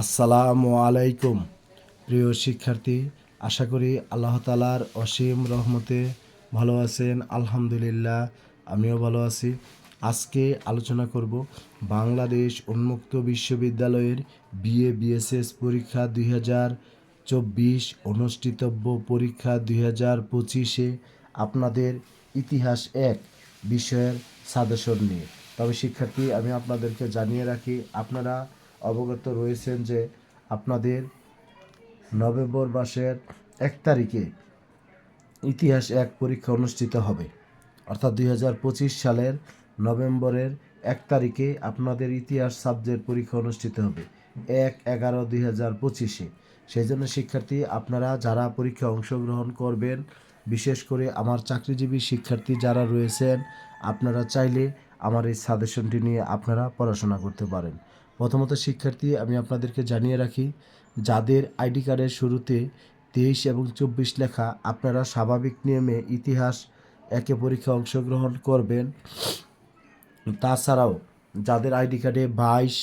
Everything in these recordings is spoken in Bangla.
আসসালামু আলাইকুম। প্রিয় শিক্ষার্থী, আশা করি আল্লাহ তালার অসীম রহমতে ভালো আছেন। আলহামদুলিল্লাহ, আমিও ভালো আছি। আজকে আলোচনা করব বাংলাদেশ উন্মুক্ত বিশ্ববিদ্যালয়ের বিএ, বিএসএস পরীক্ষা দুই হাজার চব্বিশ, অনুষ্ঠিতব্য পরীক্ষা দুই হাজার পঁচিশে আপনাদের ইতিহাস এক বিষয়ের সাজেশন নিয়ে। তবে শিক্ষার্থী, আমি আপনাদেরকে জানিয়ে রাখি, আপনারা অবগত রয়েছেন যে আপনাদের নভেম্বর মাসের এক তারিখে ইতিহাস এক পরীক্ষা অনুষ্ঠিত হবে। অর্থাৎ দুই হাজার পঁচিশ সালের নভেম্বরের এক তারিখে আপনাদের ইতিহাস সাবজেক্ট পরীক্ষা অনুষ্ঠিত হবে, এক এগারো দুই হাজার পঁচিশে। সেই জন্য শিক্ষার্থী, আপনারা যারা পরীক্ষা অংশগ্রহণ করবেন, বিশেষ করে আমার চাকরিজীবী শিক্ষার্থী যারা রয়েছেন, আপনারা চাইলে আমার এই সাজেশনটি নিয়ে আপনারা পড়াশোনা করতে পারেন। প্রথমত, শিক্ষার্থী, আমি আপনাদেরকে জানিয়ে রাখি, যাদের আইডি কার্ডের শুরুতে তেইশ এবং চব্বিশ লেখা আপনারা স্বাভাবিক নিয়মে ইতিহাস একে পরীক্ষা অংশগ্রহণ করবেন। তাছাড়াও, যাদের আইডি কার্ডে বাইশ,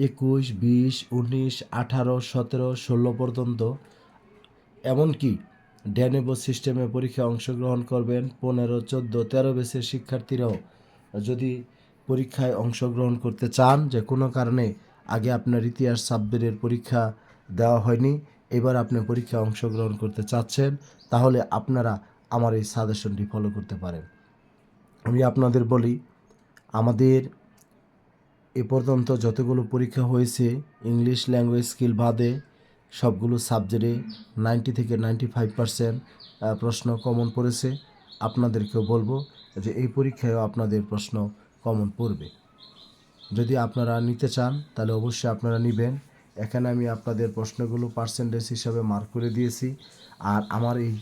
একুশ, বিশ, উনিশ, আঠারো, সতেরো, ষোলো পর্যন্ত, এমনকি ড্যানেবো সিস্টেমে পরীক্ষায় অংশগ্রহণ করবেন পনেরো, চোদ্দ, তেরো বেসের শিক্ষার্থীরাও। যদি পরীক্ষায় অংশগ্রহণ করতে চান, যে কোনো কারণে আগে আপনার ইতিহাস সাবজেক্টের পরীক্ষা দেওয়া হয়নি, এবার আপনি পরীক্ষায় অংশগ্রহণ করতে চাচ্ছেন, তাহলে আপনারা আমার এই সাজেশনটি ফলো করতে পারেন। আমি আপনাদের বলি, আমাদের এ পর্যন্ত যতগুলো পরীক্ষা হয়েছে ইংলিশ ল্যাঙ্গুয়েজ স্কিল বাদে সবগুলো সাবজেক্টে নাইনটি থেকে নাইনটি ফাইভ পার্সেন্ট প্রশ্ন কমন পড়েছে। আপনাদেরকেও বলব যে এই পরীক্ষায়ও আপনাদের প্রশ্ন কমন পড়বে। যদি আপনারা নিতে চান, তাহলে অবশ্যই আপনারা নেবেন। এখানে আমি আপনাদের প্রশ্নগুলো পার্সেন্টেজ হিসাবে মার্ক করে দিয়েছি। আর আমার এই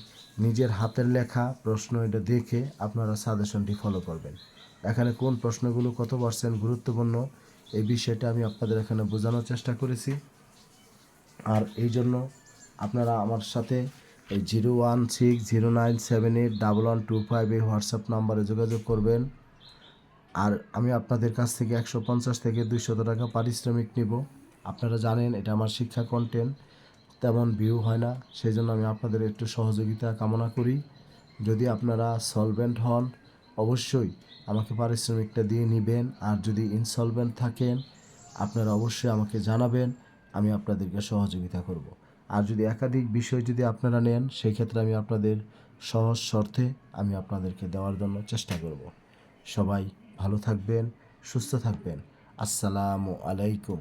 নিজের হাতের লেখা প্রশ্ন এটা দেখে আপনারা সাজেশনটি ফলো করবেন। এখানে কোন প্রশ্নগুলো কত পার্সেন্ট গুরুত্বপূর্ণ, এই বিষয়টা আমি আপনাদের এখানে বোঝানোর চেষ্টা করেছি। আর এই জন্য আপনারা আমার সাথে এই zero one six zero nine seven eight double one two five এই হোয়াটসঅ্যাপ নাম্বারে যোগাযোগ করবেন। আর আমি আপনাদের কাছ থেকে একশো পঞ্চাশ থেকে দুইশত টাকা পারিশ্রমিক নিব। আপনারা জানেন, এটা আমার শিক্ষা কন্টেন্ট তেমন ভিউ হয় না। সেই জন্য আমি আপনাদের একটু সহযোগিতা কামনা করি। যদি আপনারা সলভেন্ট হন, অবশ্যই আমাকে পারিশ্রমিকটা দিয়ে নেবেন। আর যদি ইনসলভেন্ট থাকেন, আপনারা অবশ্যই আমাকে জানাবেন। আমি আপনাদেরকে সহযোগিতা করব। আর যদি একাধিক বিষয় যদি আপনারা নেন সেই ক্ষেত্রে আমি আপনাদের সহজ শর্তে আমি আপনাদেরকে দেওয়ার জন্য চেষ্টা করব। সবাই ভালো থাকবেন, সুস্থ থাকবেন। আসসালামু আলাইকুম।